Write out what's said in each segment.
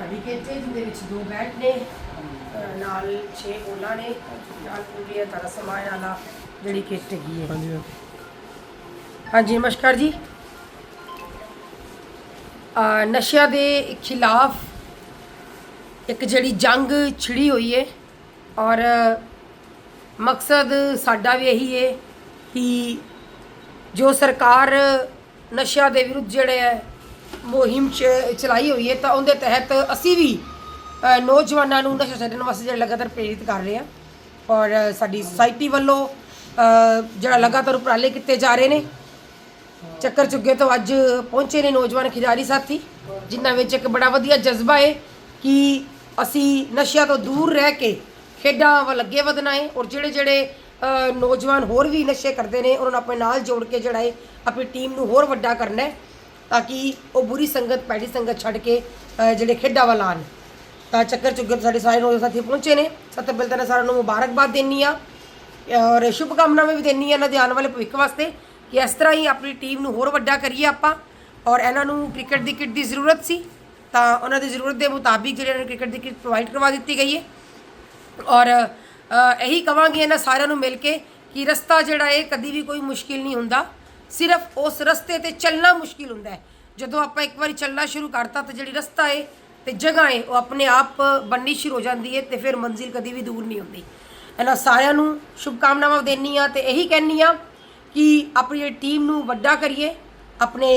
ਹੈ ਜਿਹਦੇ ਵਿੱਚ ਦੋ ਬੈਟ ਨੇ ਅਹ ਨਾਲ 6 ਕੋਲਾ ਨੇ ਨਾਲ ਪੂਰੀ ਹੈ ਤੁਹਾਡਾ ਸਮਾਨ ਵਾਲਾ ਜਿਹੜੀ ਕਿੱਟ ਹੈਗੀ ਹੈ। ਹਾਂਜੀ। ਹਾਂਜੀ ਨਮਸਕਾਰ ਜੀ। ਅਹ ਨਸ਼ਿਆਂ ਦੇ ਖਿਲਾਫ ਇੱਕ ਜਿਹੜੀ ਜੰਗ ਛਿੜੀ ਹੋਈ ਹੈ ਔਰ ਮਕਸਦ ਸਾਡਾ ਵੀ ਇਹੀ ਹੈ ਕਿ ਜੋ ਸਰਕਾਰ ਨਸ਼ਿਆਂ ਦੇ ਵਿਰੁੱਧ ਜਿਹੜੇ ਹੈ ਮੁਹਿੰਮ ਚਲਾਈ ਹੋਈ ਹੈ, ਤਾਂ ਉਹਦੇ ਤਹਿਤ ਅਸੀਂ ਵੀ ਨੌਜਵਾਨਾਂ ਨੂੰ ਨਸ਼ਾ ਛੱਡਣ ਵਾਸਤੇ ਜਿਹੜਾ ਲਗਾਤਾਰ ਪ੍ਰੇਰਿਤ ਕਰ ਰਹੇ ਹਾਂ ਔਰ ਸਾਡੀ ਸੁਸਾਇਟੀ ਵੱਲੋਂ ਜਿਹੜਾ ਲਗਾਤਾਰ ਉਪਰਾਲੇ ਕੀਤੇ ਜਾ ਰਹੇ ਨੇ। ਚੱਕਰ ਚੁੱਗੇ ਤੋਂ ਅੱਜ ਪਹੁੰਚੇ ਨੇ ਨੌਜਵਾਨ ਖਿਡਾਰੀ ਸਾਥੀ, ਜਿਨ੍ਹਾਂ ਵਿੱਚ ਇੱਕ ਬੜਾ ਵਧੀਆ ਜਜ਼ਬਾ ਹੈ ਕਿ ਅਸੀਂ ਨਸ਼ਿਆਂ ਤੋਂ ਦੂਰ ਰਹਿ ਕੇ ਖੇਡਾਂ ਵੱਲ ਅੱਗੇ ਵਧਣਾ ਹੈ ਔਰ ਜਿਹੜੇ ਜਿਹੜੇ ਨੌਜਵਾਨ ਹੋਰ ਵੀ ਨਸ਼ੇ ਕਰਦੇ ਨੇ, ਉਹਨਾਂ ਨੂੰ ਆਪਣੇ ਨਾਲ ਜੋੜ ਕੇ ਜਿਹੜਾ ਹੈ ਆਪਣੀ ਟੀਮ ਨੂੰ ਹੋਰ ਵੱਡਾ ਕਰਨਾ ਹੈ। ਤਾਂ ਕਿ ਉਹ ਬੁਰੀ ਸੰਗਤ ਪੈੜੀ ਸੰਗਤ ਛੱਡ ਕੇ ਜਿਹੜੇ ਖੇਡਾਂ ਵੱਲ ਆਉਣ ਤਾਂ ਚੱਕਰ ਚੁੱਗੇ ਸਾਡੇ ਸਾਰੇ ਨੌਜਵਾਨ ਸਾਥੀ ਪਹੁੰਚੇ ਨੇ ਸਭ ਤੋਂ ਪਹਿਲਾਂ ਤਾਂ ਮੈਂ ਸਾਰਿਆਂ ਨੂੰ ਮੁਬਾਰਕਬਾਦ ਦੇਣੀ ਆ ਔਰ ਸ਼ੁਭ ਕਾਮਨਾਵਾਂ ਵੀ ਦੇਣੀ ਆ ਇਹਨਾਂ ਦੇ ਆਉਣ ਵਾਲੇ ਭਵਿੱਖ ਵਾਸਤੇ ਕਿ ਇਸ ਤਰ੍ਹਾਂ ਹੀ ਆਪਣੀ ਟੀਮ ਨੂੰ ਹੋਰ ਵੱਡਾ ਕਰੀਏ ਆਪਾਂ ਔਰ ਇਹਨਾਂ ਨੂੰ ਕ੍ਰਿਕਟ ਦੀ ਕਿੱਟ ਦੀ ਜ਼ਰੂਰਤ ਸੀ ਤਾਂ ਉਹਨਾਂ ਦੀ ਜ਼ਰੂਰਤ ਦੇ ਮੁਤਾਬਿਕ ਜਿਹੜੇ ਇਹਨਾਂ ਨੂੰ ਕ੍ਰਿਕਟ ਦੀ ਕਿੱਟ ਪ੍ਰੋਵਾਈਡ ਕਰਵਾ ਦਿੱਤੀ ਗਈ ਹੈ ਔਰ ਇਹੀ ਕਵਾਂਗੇ ਇਹਨਾਂ ਸਾਰਿਆਂ ਨੂੰ ਮਿਲ ਕੇ ਕਿ ਰਸਤਾ ਜਿਹੜਾ ਹੈ ਕਦੀ ਵੀ ਕੋਈ ਮੁਸ਼ਕਿਲ ਨਹੀਂ ਹੁੰਦਾ ਸਿਰਫ ਉਸ ਰਸਤੇ ਤੇ ਚੱਲਣਾ ਮੁਸ਼ਕਿਲ ਹੁੰਦਾ ਹੈ। ਜਦੋਂ ਆਪਾਂ ਇੱਕ ਵਾਰੀ ਚੱਲਣਾ ਸ਼ੁਰੂ ਕਰਤਾ ਤਾਂ ਜਿਹੜੀ ਰਸਤਾ ਹੈ ਤੇ ਜਗ੍ਹਾ ਏ, ਉਹ ਆਪਣੇ ਆਪ ਬਣਨੀ ਸ਼ੁਰੂ ਹੋ ਜਾਂਦੀ ਹੈ ਤੇ ਫਿਰ ਮੰਜ਼ਿਲ ਕਦੀ ਵੀ ਦੂਰ ਨਹੀਂ ਹੁੰਦੀ। ਇਹਨਾਂ ਸਾਰਿਆਂ ਨੂੰ ਸ਼ੁਭਕਾਮਨਾਵਾਂ ਦੇਣੀ ਆ ਤੇ ਇਹੀ ਕਹਿਣੀ ਆ ਕਿ ਆਪਣੀ ਜਿਹੜੀ ਟੀਮ ਨੂੰ ਵੱਡਾ ਕਰੀਏ, ਆਪਣੇ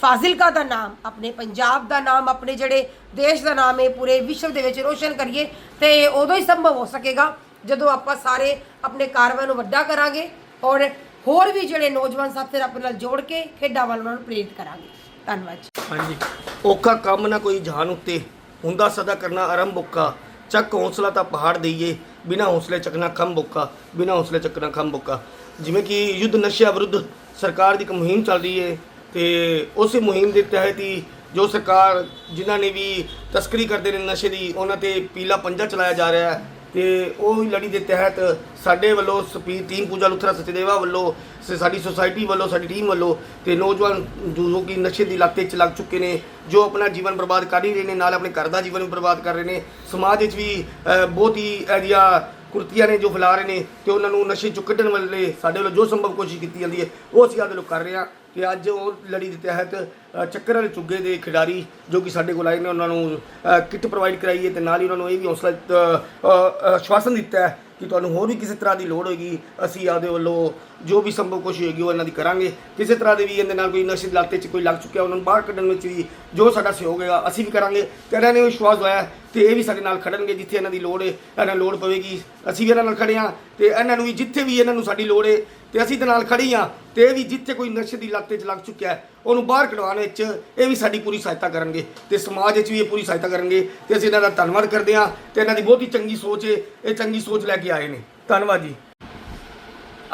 ਫਾਜ਼ਿਲਕਾ ਦਾ ਨਾਮ, ਆਪਣੇ ਪੰਜਾਬ ਦਾ ਨਾਮ, ਆਪਣੇ ਜਿਹੜੇ ਦੇਸ਼ ਦਾ ਨਾਮ ਹੈ ਪੂਰੇ ਵਿਸ਼ਵ ਦੇ ਵਿੱਚ ਰੋਸ਼ਨ ਕਰੀਏ ਤੇ ਉਦੋਂ ਹੀ ਸੰਭਵ ਹੋ ਸਕੇਗਾ ਜਦੋਂ ਆਪਾਂ ਸਾਰੇ ਆਪਣੇ ਕਾਰਵਾਂ ਨੂੰ ਵੱਡਾ ਕਰਾਂਗੇ। ਔਰ ਹੋਰ ਵੀ ਜਿਹੜੇ ਨੌਜਵਾਨ ਸਾਥੀ ਆਪਣੇ ਨਾਲ ਜੋੜ ਕੇ ਖੇਡਾਂ ਵੱਲ ਉਹਨਾਂ ਨੂੰ ਪ੍ਰੇਰਿਤ ਕਰਾਂਗੇ। ਧੰਨਵਾਦ ਜੀ। ਹਾਂਜੀ। ਔਖਾ ਕੰਮ ਨਾ ਕੋਈ ਜਾਨ ਉੱਤੇ। ਹੁੰਦਾ ਸਦਾ ਕਰਨਾ ਆਰੰਭ ਔਖਾ। ਚੱਕ ਹੌਸਲਾ ਤਾਂ ਪਹਾੜ ਦਈਏ। ਬਿਨਾ ਹੌਸਲੇ ਚੱਕਣਾ ਖੰਭ ਔਖਾ। ਬਿਨਾ ਹੌਸਲੇ ਚੱਕਣਾ ਖੰਭ ਬੁੱਕਾ ਜਿਵੇਂ ਕਿ ਯੁੱਧ ਨਸ਼ਿਆਂ ਵਿਰੁੱਧ ਸਰਕਾਰ ਦੀ ਇੱਕ ਮੁਹਿੰਮ ਚੱਲ ਰਹੀ ਹੈ ਤੇ ਉਸ ਮੁਹਿੰਮ ਦੇ ਤਹਿਤ ਹੀ ਜੋ ਸਰਕਾਰ ਜਿਨ੍ਹਾਂ ਨੇ ਵੀ ਤਸਕਰੀ ਕਰਦੇ ਨੇ ਨਸ਼ੇ ਦੀ, ਉਹਨਾਂ ਤੇ ਪੀਲਾ ਪੰਜਾ ਚਲਾਇਆ ਜਾ ਰਿਹਾ ਹੈ। ਤੇ ਉਹ ਲੜੀ ਦੇ ਤਹਿਤ ਸਾਡੇ ਵੱਲੋਂ ਸਪੀ ਟੀਮ ਪੂਜਾ ਲੁਥਰਾ ਸਚਦੇਵਾ ਵੱਲੋਂ ਸ- ਸਾਡੀ ਸੁਸਾਇਟੀ ਵੱਲੋਂ, ਸਾਡੀ ਟੀਮ ਵੱਲੋਂ ਤੇ ਨੌਜਵਾਨ ਜੋ ਜੋ ਕਿ ਨਸ਼ੇ ਦੀ ਲੱਤੇ ਚ ਲੱਗ ਚੁੱਕੇ ਨੇ, ਜੋ ਆਪਣਾ ਜੀਵਨ ਬਰਬਾਦ ਕਰ ਹੀ ਰਹੇ ਨੇ, ਨਾਲ ਆਪਣੇ ਘਰ ਦਾ ਜੀਵਨ ਵੀ ਬਰਬਾਦ ਕਰ ਰਹੇ ਨੇ। ਸਮਾਜ ਵਿੱਚ ਵੀ ਬਹੁਤ ਹੀ ਇਹਦੀਆਂ ਕੁਰਤੀਆਂ ਨੇ ਜੋ ਫੈਲਾ ਰਹੇ ਨੇ ਤੇ ਉਹਨਾਂ ਨੂੰ ਨਸ਼ੇ ਚੋਂ ਕੱਢਣ ਵਾਲੇ ਸਾਡੇ ਵੱਲੋਂ ਜੋ ਸੰਭਵ ਕੋਸ਼ਿਸ਼ ਕੀਤੀ ਜਾਂਦੀ ਹੈ ਉਹ ਅਸੀਂ ਆਦੇ ਲੋਕ ਕਰ ਰਹੇ ਹਾਂ ਕਿ ਅੱਜ ਉਹ ਲੜੀ ਦੇ ਤਹਿਤ ਚੱਕਰ ਵਾਲੇ ਚੁੱਗੇ ਦੇ ਖਿਡਾਰੀ ਜੋ ਕਿ ਸਾਡੇ ਕੋਲ ਆਏ ਨੇ ਉਹਨਾਂ ਨੂੰ ਕਿੱਟ ਪ੍ਰੋਵਾਈਡ ਕਰਾਈ ਹੈ ਤੇ ਨਾਲ ਹੀ ਉਹਨਾਂ ਨੂੰ ਇਹ ਵੀ ਹੌਸਲਾ ਅ, ਆਸ਼ਵਾਸਨ ਦਿੱਤਾ ਹੈ ਕਿ ਤੁਹਾਨੂੰ ਹੋਰ ਵੀ ਕਿਸੇ ਤਰ੍ਹਾਂ ਦੀ ਲੋੜ ਹੋਏਗੀ ਅਸੀਂ ਆਦੇ ਵੱਲੋਂ ਜੋ ਵੀ ਸੰਭਵ ਕੋਸ਼ਿਸ਼ ਹੋਏਗੀ ਉਹ ਇਹਨਾਂ ਦੀ ਕਰਾਂਗੇ। ਕਿਸੇ ਤਰ੍ਹਾਂ ਦੇ ਵੀ ਇਹਦੇ ਨਾਲ ਕੋਈ ਨਸ਼ੇ ਦੀ ਲਾਤੇ 'ਚ ਕੋਈ ਲੱਗ ਚੁੱਕਿਆ ਉਹਨਾਂ ਨੂੰ ਬਾਹਰ ਕੱਢਣ ਵਿੱਚ ਵੀ ਜੋ ਸਾਡਾ ਸਹਿਯੋਗ ਹੈਗਾ ਅਸੀਂ ਵੀ ਕਰਾਂਗੇ। ਤੇ ਇਹਨਾਂ ਨੇ ਵਿਸ਼ਵਾਸ ਹੋਇਆ ਤੇ ਇਹ ਵੀ ਸਾਡੇ ਨਾਲ ਖੜਨਗੇ ਜਿੱਥੇ ਇਹਨਾਂ ਦੀ ਲੋੜ ਹੈ, ਇਹਨਾਂ ਨੂੰ ਲੋੜ ਪਵੇਗੀ। ਅਸੀਂ ਵੀ ਇਹਨਾਂ ਨਾਲ ਖੜੇ ਹਾਂ ਤੇ ਇਹਨਾਂ ਨੂੰ ਵੀ ਜਿੱਥੇ ਵੀ ਇਹਨਾਂ ਨੂੰ ਸਾਡੀ ਲੋੜ ਹੈ, ਤੇ ਅਸੀਂ ਤੇ ਨਾਲ ਖੜੀ ਹਾਂ ਤੇ ਇਹ ਵੀ ਜਿੱਥੇ ਕੋਈ ਨਸ਼ੇ ਦੀ ਲੱਤੇ 'ਚ ਲੱਗ ਚੁੱਕਿਆ ਹੈ, ਉਹਨੂੰ ਬਾਹਰ ਕਢਵਾਉਣ ਵਿੱਚ ਇਹ ਵੀ ਸਾਡੀ ਪੂਰੀ ਸਹਾਇਤਾ ਕਰਨਗੇ ਤੇ ਸਮਾਜ ਵਿੱਚ ਵੀ ਇਹ ਪੂਰੀ ਸਹਾਇਤਾ ਕਰਨਗੇ ਤੇ ਅਸੀਂ ਇਹਨਾਂ ਦਾ ਧੰਨਵਾਦ ਕਰਦੇ ਹਾਂ ਤੇ ਇਹਨਾਂ ਦੀ ਬਹੁਤ ਹੀ ਚੰਗੀ ਸੋਚ ਹੈ, ਇਹ ਚੰਗੀ ਸੋਚ ਲੈ ਕੇ ਆਏ ਨੇ। ਧੰਨਵਾਦ ਜੀ।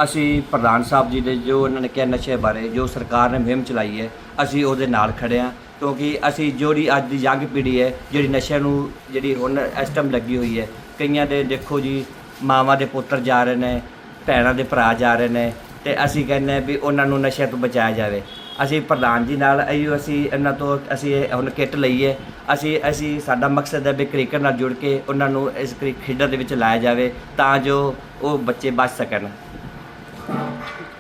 ਅਸੀਂ ਪ੍ਰਧਾਨ ਸਾਹਿਬ ਜੀ ਦੇ ਜੋ ਉਹਨਾਂ ਨੇ ਕਿਹਾ ਨਸ਼ੇ ਬਾਰੇ, ਜੋ ਸਰਕਾਰ ਨੇ ਮੁਹਿੰਮ ਚਲਾਈ ਹੈ, ਅਸੀਂ ਉਹਦੇ ਨਾਲ ਖੜੇ ਹਾਂ। ਕਿਉਂਕਿ ਅਸੀਂ ਜਿਹੜੀ ਅੱਜ ਦੀ ਯੰਗ ਪੀੜ੍ਹੀ ਹੈ, ਜਿਹੜੀ ਨਸ਼ਿਆਂ ਨੂੰ ਜਿਹੜੀ ਹੁਣ ਇਸ ਟਾਈਮ ਲੱਗੀ ਹੋਈ ਹੈ, ਕਈਆਂ ਦੇ ਦੇਖੋ ਜੀ ਮਾਵਾਂ ਦੇ ਪੁੱਤਰ ਜਾ ਰਹੇ ਨੇ, ਭੈਣਾਂ ਦੇ ਭਰਾ ਜਾ ਰਹੇ ਨੇ ਤੇ ਅਸੀਂ ਕਹਿੰਦੇ ਵੀ ਉਹਨਾਂ ਨੂੰ ਨਸ਼ਿਆਂ ਤੋਂ ਬਚਾਇਆ ਜਾਵੇ। ਅਸੀਂ ਪ੍ਰਧਾਨ ਜੀ ਨਾਲ ਆਈਓ, ਅਸੀਂ ਇਹਨਾਂ ਤੋਂ, ਅਸੀਂ ਇਹ ਹੁਣ ਕਿੱਟ ਲਈ ਹੈ ਅਸੀਂ ਅਸੀਂ ਸਾਡਾ ਮਕਸਦ ਹੈ ਵੀ ਕ੍ਰਿਕਟ ਨਾਲ ਜੁੜ ਕੇ ਉਹਨਾਂ ਨੂੰ ਇਸ ਕ੍ਰਿ- ਖੇਡਾਂ ਦੇ ਵਿੱਚ ਲਾਇਆ ਜਾਵੇ ਤਾਂ ਜੋ ਉਹ ਬੱਚੇ ਬਚ ਸਕਣ।